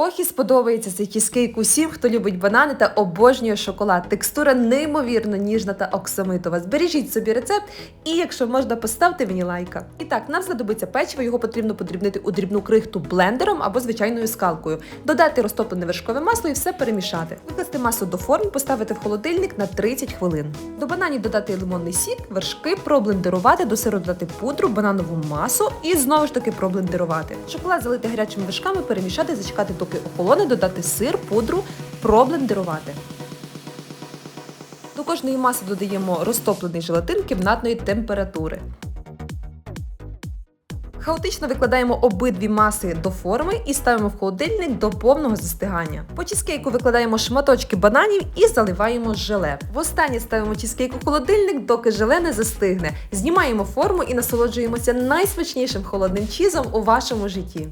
Ох, і сподобається цей чізкейк усім, хто любить банани та обожнює шоколад. Текстура неймовірно ніжна та оксамитова. Збережіть собі рецепт, і якщо можна, поставте мені лайка. І так, нам знадобиться печиво, його потрібно подрібнити у дрібну крихту блендером або звичайною скалкою. Додати розтоплене вершкове масло і все перемішати. Викласти масу до форм, поставити в холодильник на 30 хвилин. До бананів додати лимонний сік, вершки, проблендерувати, до сиру додати пудру, бананову масу і знову ж таки проблендерувати. Шоколад залити гарячими вершками, перемішати, зачекати, доки охолоне, додати сир, пудру, проблендерувати. До кожної маси додаємо розтоплений желатин кімнатної температури. Хаотично викладаємо обидві маси до форми і ставимо в холодильник до повного застигання. По чізкейку викладаємо шматочки бананів і заливаємо желе. Востаннє ставимо чізкейк у холодильник, доки желе не застигне. Знімаємо форму і насолоджуємося найсмачнішим холодним чізом у вашому житті.